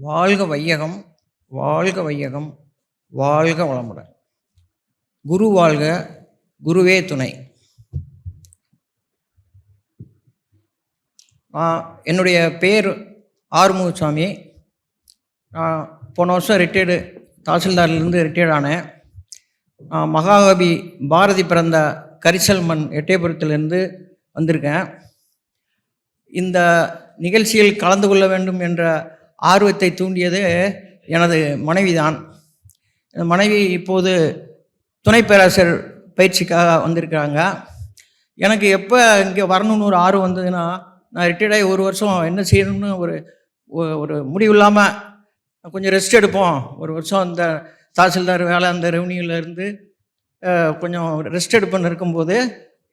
வாழ்க வையகம் வாழ்க வையகம் வாழ்க வளமுடன். குரு வாழ்க குருவே துணை. என்னுடைய பேர் ஆறுமுகசாமி நான் போன வருஷம் ரிட்டையர்டு தாசில்தார்லேருந்து ரிட்டையர்ட் ஆனேன். நான் மகாகவி பாரதி பிறந்த கரிசல் மண் எட்டயபுரத்திலிருந்து வந்திருக்கேன். இந்த நிகழ்ச்சியில் கலந்து கொள்ள வேண்டும் என்ற ஆர்வத்தை தூண்டியது எனது மனைவிதான். என் மனைவி இப்போது துணை பேராசர் பயிற்சிக்காக வந்திருக்கிறாங்க. எனக்கு எப்போ இங்கே வரணும்னு ஒரு ஆர்வம் வந்ததுன்னா நான் ரிட்டையர்டாகி ஒரு வருஷம் என்ன செய்யணும்னு ஒரு ஒரு முடிவு இல்லாமல் கொஞ்சம் ரெஸ்ட் எடுப்போம். ஒரு வருஷம் அந்த தாசில்தார் வேலை அந்த ரெவன்யூலேருந்து இருந்து கொஞ்சம் ரெஸ்ட் எடுப்புன்னு இருக்கும்போது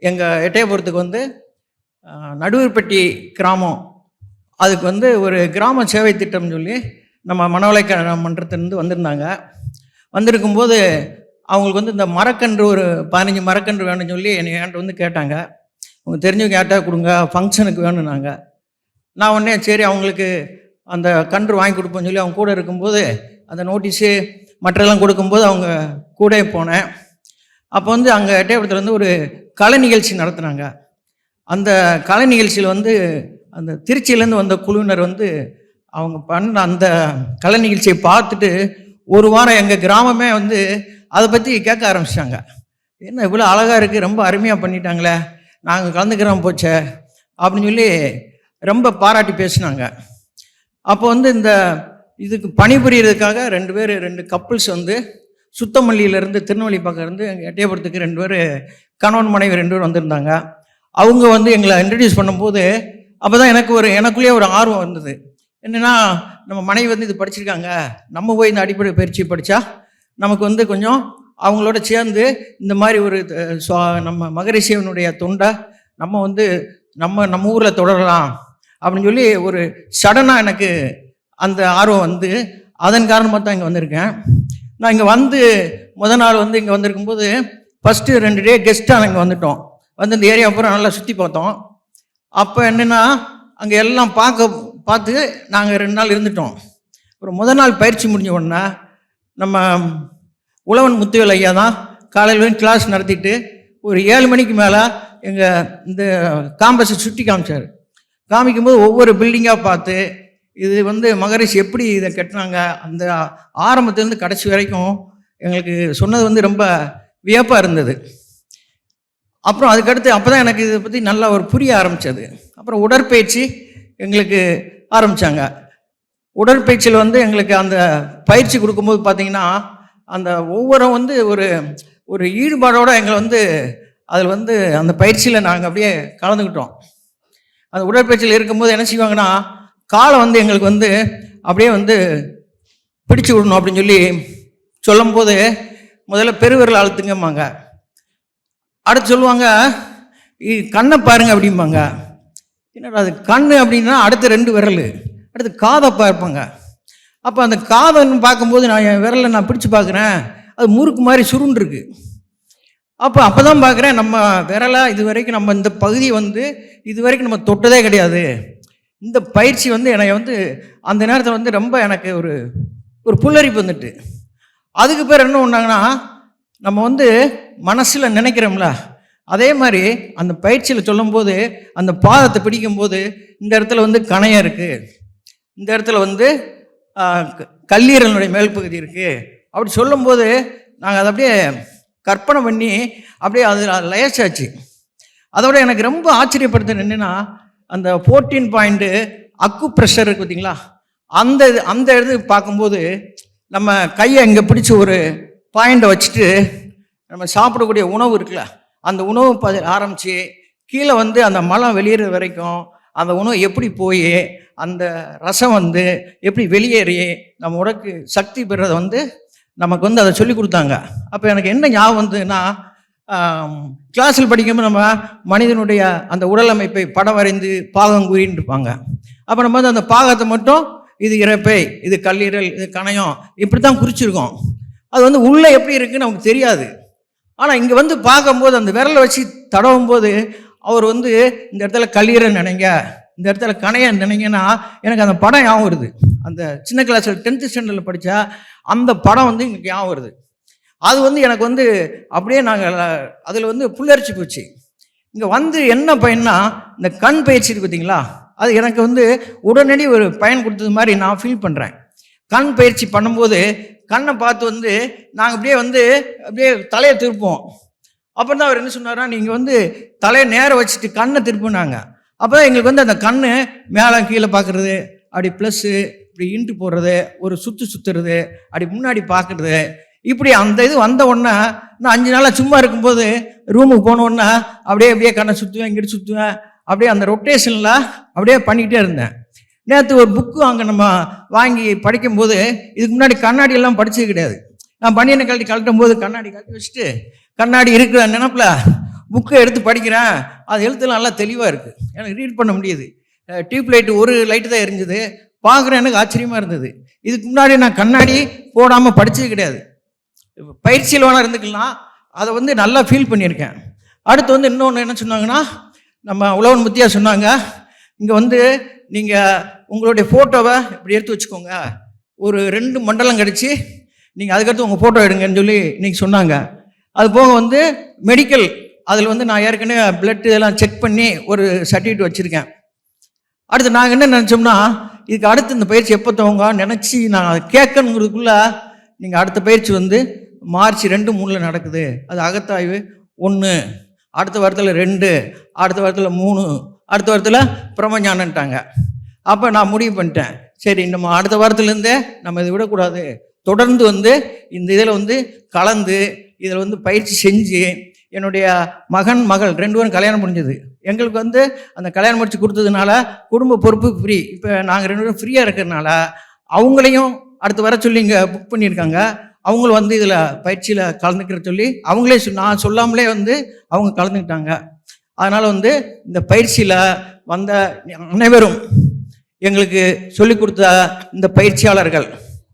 எங்கள் எட்டயபுரத்துக்கு வந்து நடுவர்பட்டி கிராமம் அதுக்கு வந்து ஒரு கிராம சேவை திட்டம்னு சொல்லி நம்ம மனவளை மன்றத்திலேருந்து வந்திருந்தாங்க. வந்திருக்கும்போது அவங்களுக்கு வந்து இந்த மரக்கன்று ஒரு பதினஞ்சு மரக்கன்று வேணும்னு சொல்லி என்னை என்கிட்ட வந்து கேட்டாங்க. அவங்க தெரிஞ்சவங்க யார்ட்டா கொடுங்க ஃபங்க்ஷனுக்கு வேணும்னாங்க. நான் உடனே சரி அவங்களுக்கு அந்த கன்று வாங்கி கொடுப்போம்னு சொல்லி அவங்க கூட இருக்கும்போது அந்த நோட்டீஸு மற்றெல்லாம் கொடுக்கும்போது அவங்க கூட போனேன். அப்போ வந்து அங்கே எட்டயபுரத்தில் வந்து ஒரு கலை நிகழ்ச்சி நடத்துனாங்க. அந்த கலை நிகழ்ச்சியில் வந்து அந்த திருச்சியிலேருந்து வந்த குழுவினர் வந்து அவங்க பண்ண அந்த கலை நிகழ்ச்சியை பார்த்துட்டு ஒரு வாரம் எங்கள் கிராமமே வந்து அதை பற்றி கேட்க ஆரம்பிச்சிட்டாங்க. என்ன இவ்வளோ அழகாக இருக்குது ரொம்ப அருமையாக பண்ணிட்டாங்களே நாங்கள் கலந்துக்கிறோம் போச்சே அப்படின்னு சொல்லி ரொம்ப பாராட்டி பேசினாங்க. அப்போ வந்து இந்த இதுக்கு பணிபுரியறதுக்காக ரெண்டு பேர் ரெண்டு கப்புள்ஸ் வந்து சுத்தமல்லியிலேருந்து திருநெல்வேலி பக்கம் இருந்து எங்கள் எட்டயபுரத்துக்கு ரெண்டு பேர் கணவன் மனைவி ரெண்டு பேர் வந்திருந்தாங்க. அவங்க வந்து எங்களை இன்ட்ரடியூஸ் பண்ணும்போது அப்போ தான் எனக்கு ஒரு எனக்குள்ளேயே ஒரு ஆர்வம் வந்தது. என்னென்னா நம்ம மனைவி வந்து இது படிச்சிருக்காங்க. நம்ம போய் இந்த அடிப்படை பயிற்சி படித்தா நமக்கு வந்து கொஞ்சம் அவங்களோட சேர்ந்து இந்த மாதிரி ஒரு சுவா- நம்ம மகரிஷியனுடைய தொண்டை நம்ம வந்து நம்ம நம்ம ஊரில் தொடரலாம் அப்படின்னு சொல்லி ஒரு சடனாக எனக்கு அந்த ஆர்வம் வந்து அதன் காரணமாக தான் இங்கே வந்திருக்கேன். நான் இங்கே வந்து முத நாள் வந்து இங்கே வந்திருக்கும்போது ஃபஸ்ட்டு ரெண்டு டே கெஸ்ட்டாக இங்கே வந்துட்டோம். வந்து இந்த ஏரியா பூரா நல்லா சுற்றி பார்த்தோம். அப்போ என்னென்னா அங்கே எல்லாம் பார்க்க பார்த்து நாங்கள் ரெண்டு நாள் இருந்துட்டோம். அப்புறம் முதல் நாள் பயிற்சி முடிஞ்ச உடனே நம்ம உழவன் முத்துவேல் ஐயா தான் காலையில் கிளாஸ் நடத்திட்டு ஒரு ஏழு மணிக்கு மேலே எங்கள் இந்த காம்பஸை சுற்றி காமிச்சார். காமிக்கும்போது ஒவ்வொரு பில்டிங்காக பார்த்து இது வந்து மகரிஷி எப்படி இதை கட்டினாங்க? அந்த ஆரம்பத்துலேருந்து கடைசி வரைக்கும் எங்களுக்கு சொன்னது வந்து ரொம்ப வியப்பாக இருந்தது. அப்புறம் அதுக்கடுத்து அப்போ தான் எனக்கு இதை பற்றி நல்லா ஒரு புரிய ஆரம்பித்தது அப்புறம் உடற்பயிற்சி எங்களுக்கு ஆரம்பித்தாங்க உடற்பயிற்சியில் வந்து எங்களுக்கு அந்த பயிற்சி கொடுக்கும்போது பார்த்தீங்கன்னா அந்த ஒவ்வொரு வந்து ஒரு ஒரு ஈடுபாடோடு எங்களை வந்து அதில் வந்து அந்த பயிற்சியில் நாங்கள் அப்படியே கலந்துக்கிட்டோம். அந்த உடற்பயிற்சியில் இருக்கும்போது என்ன செய்வாங்கன்னா காலை வந்து எங்களுக்கு வந்து அப்படியே வந்து பிடிச்சு விடணும் அப்படின்னு சொல்லி சொல்லும்போது முதல்ல பெருவிரல் அழுத்துங்கம்பாங்க. அடுத்து சொல்லுவாங்க "இ- கண்ணை பாருங்க அப்படிம்பாங்க. என்னடா அது கண் அப்படின்னா அடுத்த ரெண்டு விரல் அடுத்து காதை பார்ப்பாங்க. அப்போ அந்த காதைன்னு பார்க்கும்போது நான் என் விரலை நான் பிடிச்சு பார்க்குறேன் அது முறுக்கு மாதிரி சுருண்டுருக்கு. அப்போ அப்போ தான் பார்க்குறேன் நம்ம விரலை இது வரைக்கும் நம்ம இந்த பகுதியை வந்து இது வரைக்கும் நம்ம தொட்டதே கிடையாது. இந்த பயிற்சி வந்து என்னை வந்து அந்த நேரத்தில் வந்து ரொம்ப எனக்கு ஒரு ஒரு புல்லரிப்பு வந்துட்டு. அதுக்கு பேர் என்ன பண்ணாங்கன்னா நம்ம வந்து மனசில் நினைக்கிறோம்ல? அதே மாதிரி அந்த பயிற்சியில் சொல்லும்போது அந்த பாதத்தை பிடிக்கும்போது இந்த இடத்துல வந்து கணையம் இருக்குது இந்த இடத்துல வந்து க- கல்லீரலுடைய மேல் பகுதி இருக்குது அப்படி சொல்லும்போது நாங்கள் அதை அப்படியே கற்பனை பண்ணி அப்படியே அது லயச்சாச்சு அதோட எனக்கு ரொம்ப ஆச்சரியப்படுத்துறது என்னென்னா அந்த ஃபோர்டீன் பாயிண்ட்டு அக்கு ப்ரெஷர் இருக்குது பார்த்தீங்களா? அந்த இது அந்த இது பார்க்கும்போது நம்ம கையை இங்கே பிடிச்சி ஒரு பாயிண்டை வச்சுட்டு நம்ம சாப்பிடக்கூடிய உணவு இருக்குல்ல அந்த உணவு ப ஆரம்பித்து கீழே வந்து அந்த மலம் வெளியேற வரைக்கும் அந்த உணவு எப்படி போய் அந்த ரசம் வந்து எப்படி வெளியேறி நம்ம உடக்கு சக்தி பெறதை வந்து நமக்கு வந்து அதை சொல்லி கொடுத்தாங்க. அப்போ எனக்கு என்ன ஞாபகம் வந்ததுன்னா கிளாஸில் படிக்கும்போது நம்ம மனிதனுடைய அந்த உடல் அமைப்பை படம் வரைந்து பாகம் கூறின்னு இருப்பாங்க. அப்போ நம்ம வந்து அந்த பாகத்தை மட்டும் இது இறப்பை இது கல்லீரல் இது கணையம் இப்படி தான் குறிச்சிருக்கோம். அது வந்து உள்ளே எப்படி இருக்குன்னு நமக்கு தெரியாது. ஆனால் இங்கே வந்து பார்க்கும்போது அந்த விரலை வச்சு தடவும் போது அவர் வந்து இந்த இடத்துல கல்லீரை நினைங்க. இந்த இடத்துல கணையன் நினைங்கன்னா எனக்கு அந்த படம் ஞாபகம் வருது. அந்த சின்ன கிளாஸில் டென்த்து ஸ்டாண்டர்டில் படித்தா அந்த படம் வந்து எனக்கு ஞாபகம் வருது. அது வந்து எனக்கு வந்து அப்படியே நாங்கள் அதில் வந்து புல்லரிச்சு போச்சு. இங்கே வந்து என்ன பயன்னா இந்த கண் பயிற்சி இருக்கு பார்த்தீங்களா அது எனக்கு வந்து உடனடி ஒரு பயன் கொடுத்தது மாதிரி நான் ஃபீல் பண்ணுறேன் கண் பயிற்சி பண்ணும்போது கண்ணை பார்த்து வந்து நாங்கள் அப்படியே வந்து அப்படியே தலையை திருப்போம் அப்புறம் தான் அவர் என்ன சொன்னார்னா நீங்கள் வந்து தலையை நேரம் வச்சுட்டு கண்ணை திருப்பினாங்க. அப்போ தான் எங்களுக்கு வந்து அந்த கண் மேலே கீழே பார்க்குறது அப்படி ப்ளஸ்ஸு இப்படி இன்ட்டு போடுறது ஒரு சுற்று சுற்றுறது அப்படி முன்னாடி பார்க்குறது இப்படி அந்த இது வந்த உடனே நான் அஞ்சு நாளாக சும்மா இருக்கும்போது ரூமுக்கு போன உடனே அப்படியே அப்படியே கண்ணை சுற்றுவேன் இங்கிட்டு சுற்றுவேன் அப்படியே அந்த ரொட்டேஷனில் அப்படியே பண்ணிக்கிட்டே இருந்தேன். நேற்று ஒரு புக்கு அங்கே நம்ம வாங்கி படிக்கும்போது இதுக்கு முன்னாடி கண்ணாடி எல்லாம் படிச்சது கிடையாது. நான் பனியனை கழட்டி கழட்டும் போது கண்ணாடி கழட்டி வச்சுட்டு கண்ணாடி இருக்கிற நினப்பில் புக்கை எடுத்து படிக்கிறேன். அது எழுத்துலாம் நல்லா தெளிவாக இருக்குது எனக்கு ரீட் பண்ண முடியுது. டியூப் லைட் ஒரு லைட்டு தான் எரிஞ்சுது. பார்க்குறேன் எனக்கு ஆச்சரியமாக இருந்தது. இதுக்கு முன்னாடி நான் கண்ணாடி போடாமல் படித்தது கிடையாது. பயிற்சியில் வேணால் இருந்துக்கலாம். அதை வந்து நல்லா ஃபீல் பண்ணியிருக்கேன். அடுத்து வந்து இன்னொன்று என்ன சொன்னாங்கன்னா நம்ம உழவன் முத்தியாக சொன்னாங்க இங்கே வந்து நீங்கள் உங்களுடைய ஃபோட்டோவை இப்படி எடுத்து வச்சுக்கோங்க. ஒரு ரெண்டு மண்டலம் கிடச்சி நீங்கள் அதுக்கடுத்து உங்கள் ஃபோட்டோ எடுங்கன்னு சொல்லி இன்னைக்கு சொன்னாங்க. அது போக வந்து மெடிக்கல் அதில் வந்து நான் ஏற்கனவே பிளட் இதெல்லாம் செக் பண்ணி ஒரு சர்டிஃபிகேட் வச்சுருக்கேன். அடுத்து நாங்கள் என்ன நினச்சோம்னா இதுக்கு அடுத்து இந்த பயிற்சி எப்போ தவங்க நினச்சி நான் அதை கேட்கணுங்கிறதுக்குள்ளே நீங்கள் அடுத்த பயிற்சி வந்து மார்ச் ரெண்டு மூணில் நடக்குது. அது அகத்தாய்வு ஒன்று அடுத்த வாரத்தில் ரெண்டு அடுத்த வாரத்தில் மூணு அடுத்த வாரத்தில் பிரம்மஞானன்ட்டாங்க அப்போ நான் முடிவு பண்ணிட்டேன். சரி நம்ம அடுத்த வாரத்துலேருந்தே நம்ம இதை விடக்கூடாது. தொடர்ந்து வந்து இந்த இதில் வந்து கலந்து இதில் வந்து பயிற்சி செஞ்சு என்னுடைய மகன் மகள் ரெண்டு பேரும் கல்யாணம் முடிஞ்சது. எங்களுக்கு வந்து அந்த கல்யாணம் முடிச்சு கொடுத்ததுனால குடும்ப பொறுப்பு ஃப்ரீ இப்போ நாங்கள் ரெண்டு பேரும் ஃப்ரீயாக இருக்கிறதுனால அவங்களையும் அடுத்து வர சொல்லி இங்கே புக் பண்ணியிருக்காங்க. அவங்களும் வந்து இதில் பயிற்சியில் கலந்துக்கிற சொல்லி அவங்களே சொ- நான் சொல்லாமலே வந்து அவங்க கலந்துக்கிட்டாங்க. அதனால் வந்து இந்த பயிற்சியில் வந்த அனைவரும் எங்களுக்கு சொல்லிக் கொடுத்த இந்த பயிற்சியாளர்கள்.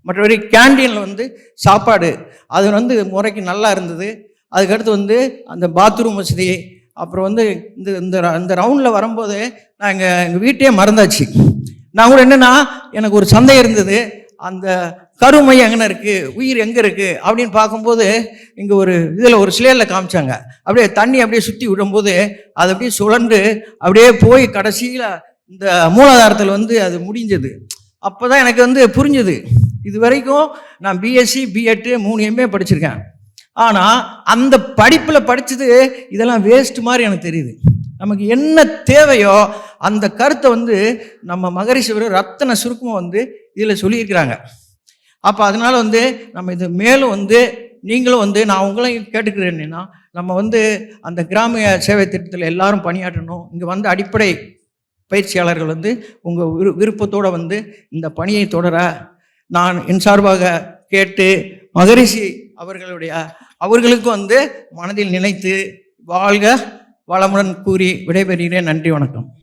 மற்றபடி கேண்டீனில் வந்து சாப்பாடு. அது வந்து முறைக்கு நல்லா இருந்தது. அதுக்கடுத்து வந்து அந்த பாத்ரூம் வசதி. அப்புறம் வந்து இந்த இந்த ர- இந்த ரவுண்டில் வரும்போது நான் எங்கள் எங்கள் வீட்டையே மறந்தாச்சு. நான் கூட என்னென்னா எனக்கு ஒரு சந்தேகம் இருந்தது. அந்த கருமை எங்கே இருக்குது உயிர் எங்கே இருக்குது அப்படின்னு பார்க்கும்போது இங்கே ஒரு இதில் ஒரு சிலையில் காமிச்சாங்க. அப்படியே தண்ணி அப்படியே சுற்றி விடும்போது அது அப்படியே சுழண்டு அப்படியே போய் கடைசியில் இந்த மூலாதாரத்தில் வந்து அது முடிஞ்சது. அப்போ தான் எனக்கு வந்து புரிஞ்சுது. இது வரைக்கும் நான் பிஎஸ்சி பிஎட்டு மூணு எம்ஏ படிச்சிருக்கேன். ஆனால் அந்த படிப்பில் படித்தது இதெல்லாம் வேஸ்ட் மாதிரி எனக்கு தெரியுது. நமக்கு என்ன தேவையோ அந்த கருத்தை வந்து நம்ம மகரிஷிவர் ரத்தன சுருக்கமாக வந்து இதில் சொல்லியிருக்கிறாங்க. அப்போ அதனால வந்து நம்ம இது மேலும் வந்து நீங்களும் வந்து நான் உங்களையும் கேட்டுக்கிறேன்னா நம்ம வந்து அந்த கிராமிய சேவை திட்டத்தில் எல்லாரும் பணியாற்றணும். இங்கே வந்து அடிப்படை பயிற்சியாளர்கள் வந்து உங்கள் விரு விருப்பத்தோடு வந்து இந்த பணியை தொடர. நான் என் சார்பாக கேட்டு மகரிஷி அவர்களுடைய அவர்களுக்கும் வந்து மனதில் நினைத்து வாழ்க. வளமுடன் கூறி விடைபெறுகிறேன். நன்றி வணக்கம்.